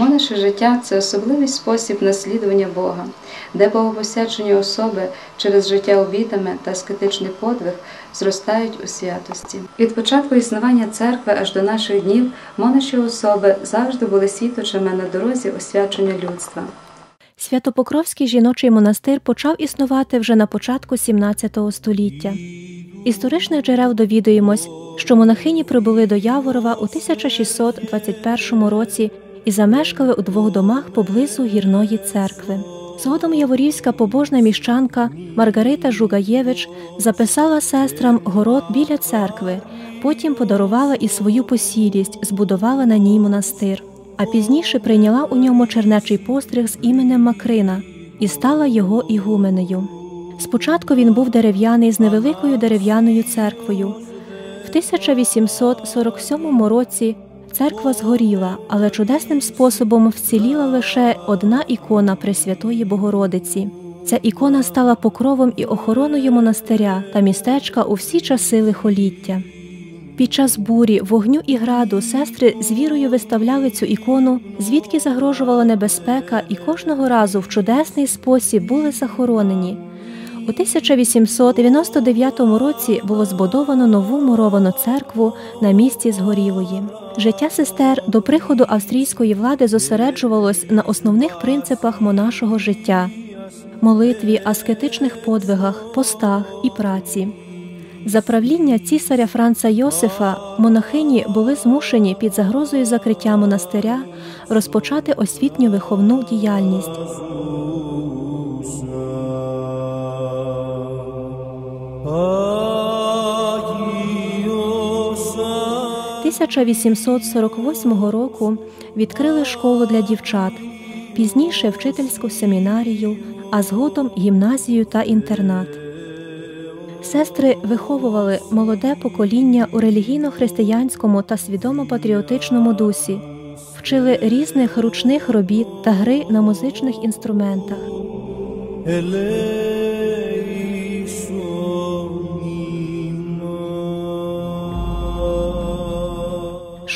Монаше життя це особливий спосіб наслідування Бога, де богопосяджені особи через життя обітами та аскетичний подвиг зростають у святості. Від початку існування церкви аж до наших днів монаші особи завжди були світочами на дорозі освячення людства. Святопокровський жіночий монастир почав існувати вже на початку 17 століття. Історичних джерел довідуємось, що монахині прибули до Яворова у 1621 році і замешкали у двох домах поблизу гірної церкви. Згодом яворівська побожна міщанка Маргарита Жугаєвич записала сестрам город біля церкви, потім подарувала і свою посілість, збудувала на ній монастир, а пізніше прийняла у ньому чернечий постриг з іменем Макрина і стала його ігуменею. Спочатку він був дерев'яний з невеликою дерев'яною церквою. В 1847 році церква згоріла, але чудесним способом вціліла лише одна ікона Пресвятої Богородиці. Ця ікона стала покровом і охороною монастиря та містечка у всі часи лихоліття. Під час бурі, вогню і граду сестри з вірою виставляли цю ікону, звідки загрожувала небезпека, і кожного разу в чудесний спосіб були захоронені. У 1899 році було збудовано нову муровану церкву на місці згорілої. Життя сестер до приходу австрійської влади зосереджувалось на основних принципах монашого життя молитві, аскетичних подвигах, постах і праці. За правління цісаря Франца Йосифа монахині були змушені під загрозою закриття монастиря розпочати освітню виховну діяльність. 1848 року відкрили школу для дівчат, пізніше вчительську семінарію, а згодом гімназію та інтернат. Сестри виховували молоде покоління у релігійно-християнському та свідомо-патріотичному дусі, вчили різних ручних робіт та гри на музичних інструментах.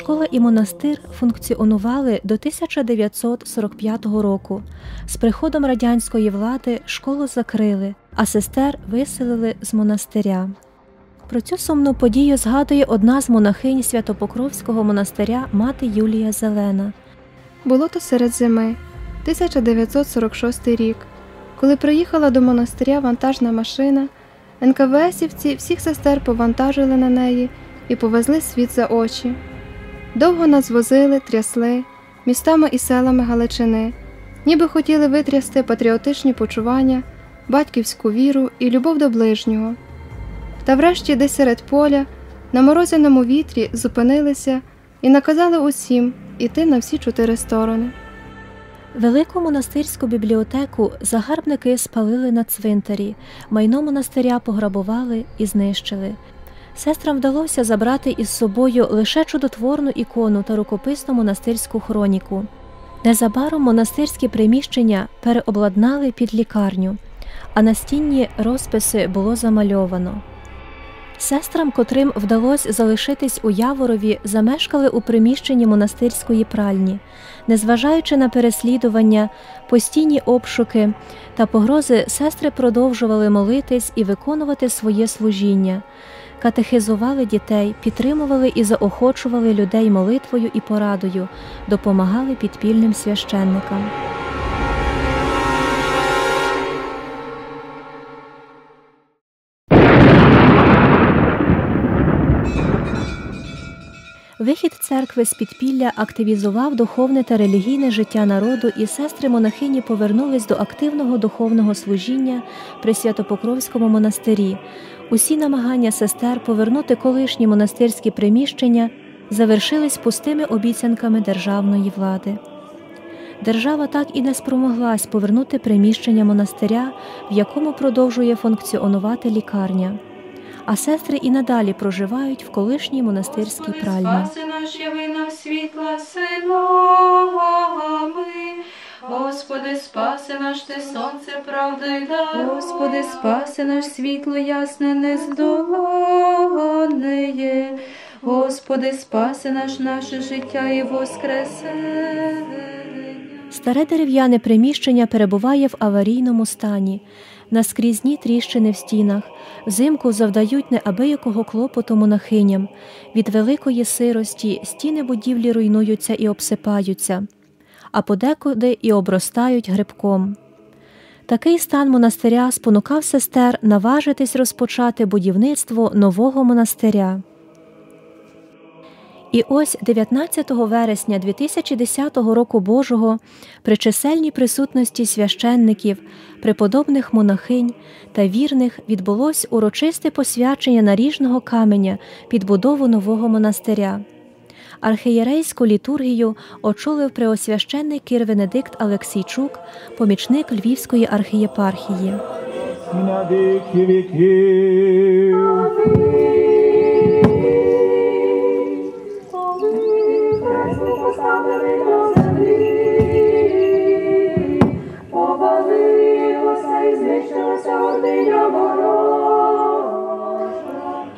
Школа і монастир функціонували до 1945 року. З приходом радянської влади школу закрили, а сестер виселили з монастиря. Про цю сумну подію згадує одна з монахинь Святопокровського монастиря мати Юлія Зелена. Було то серед зими, 1946 рік, коли приїхала до монастиря вантажна машина, НКВСівці всіх сестер повантажили на неї і повезли світ за очі. Довго нас возили, трясли містами і селами Галичини, ніби хотіли витрясти патріотичні почування, батьківську віру і любов до ближнього. Та врешті, десь серед поля, на морозяному вітрі зупинилися і наказали усім іти на всі чотири сторони. Велику монастирську бібліотеку загарбники спалили на цвинтарі, майно монастиря пограбували і знищили. Сестрам вдалося забрати із собою лише чудотворну ікону та рукописну монастирську хроніку. Незабаром монастирські приміщення переобладнали під лікарню, а на стінні розписи було замальовано. Сестрам, котрим вдалося залишитись у Яворові, замешкали у приміщенні монастирської пральні, незважаючи на переслідування, постійні обшуки та погрози, сестри продовжували молитись і виконувати своє служіння катехизували дітей, підтримували і заохочували людей молитвою і порадою, допомагали підпільним священникам. Вихід церкви з підпілля активізував духовне та релігійне життя народу, і сестри монахині повернулись до активного духовного служіння при Святопокровському монастирі. Усі намагання сестер повернути колишні монастирські приміщення завершились пустими обіцянками державної влади. Держава так і не спромоглась повернути приміщення монастиря, в якому продовжує функціонувати лікарня а сестри і надалі проживають в колишній монастирській пральні. Господи, спаси наш ти сонце, правда й дар. Господи, спаси наш світло ясне, нездолане. Господи, спаси наш наше життя і воскресе. Старе дерев'яне приміщення перебуває в аварійному стані, наскрізні тріщини в стінах, взимку завдають неабиякого клопоту монахиням. Від великої сирості стіни будівлі руйнуються і обсипаються, а подекуди і обростають грибком. Такий стан монастиря спонукав сестер наважитись розпочати будівництво нового монастиря. І ось 19 вересня 2010 року Божого при чисельній присутності священників, преподобних монахинь та вірних відбулось урочисте посвячення наріжного каменя під будову нового монастиря. Архієрейську літургію очолив преосвященний кір Венедикт Алексійчук, помічник Львівської архієпархії. на.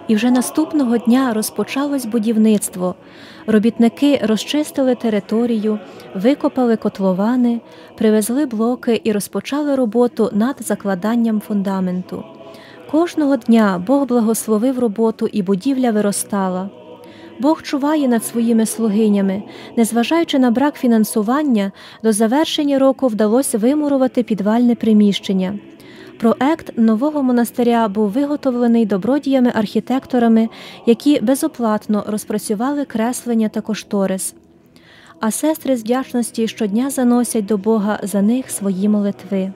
І вже наступного дня розпочалось будівництво. Робітники розчистили територію, викопали котловани, привезли блоки і розпочали роботу над закладанням фундаменту. Кожного дня Бог благословив роботу і будівля виростала. Бог чуває над своїми слугинями. Незважаючи на брак фінансування, до завершення року вдалося вимурувати підвальне приміщення. Проект нового монастиря був виготовлений добродіями-архітекторами, які безоплатно розпрацювали креслення та кошторис. А сестри з вдячності щодня заносять до Бога за них свої молитви.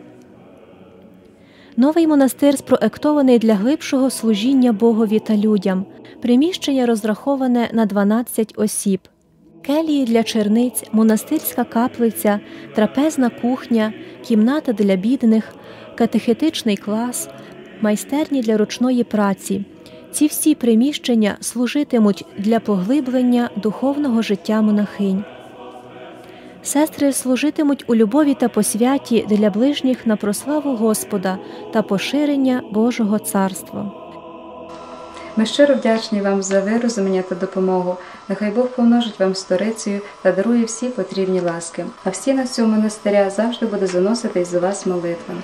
Новий монастир спроектований для глибшого служіння Богові та людям. Приміщення розраховане на 12 осіб. Келії для черниць, монастирська каплиця, трапезна кухня, кімната для бідних, катехетичний клас, майстерні для ручної праці. Ці всі приміщення служитимуть для поглиблення духовного життя монахинь. Сестри служитимуть у любові та посвяті для ближніх на прославу Господа та поширення Божого царства. Ми щиро вдячні вам за вирозуміння та допомогу. Нехай Бог помножить вам сторицею та дарує всі потрібні ласки. А всі на цьому монастиря завжди буде заноситись за вас молитва.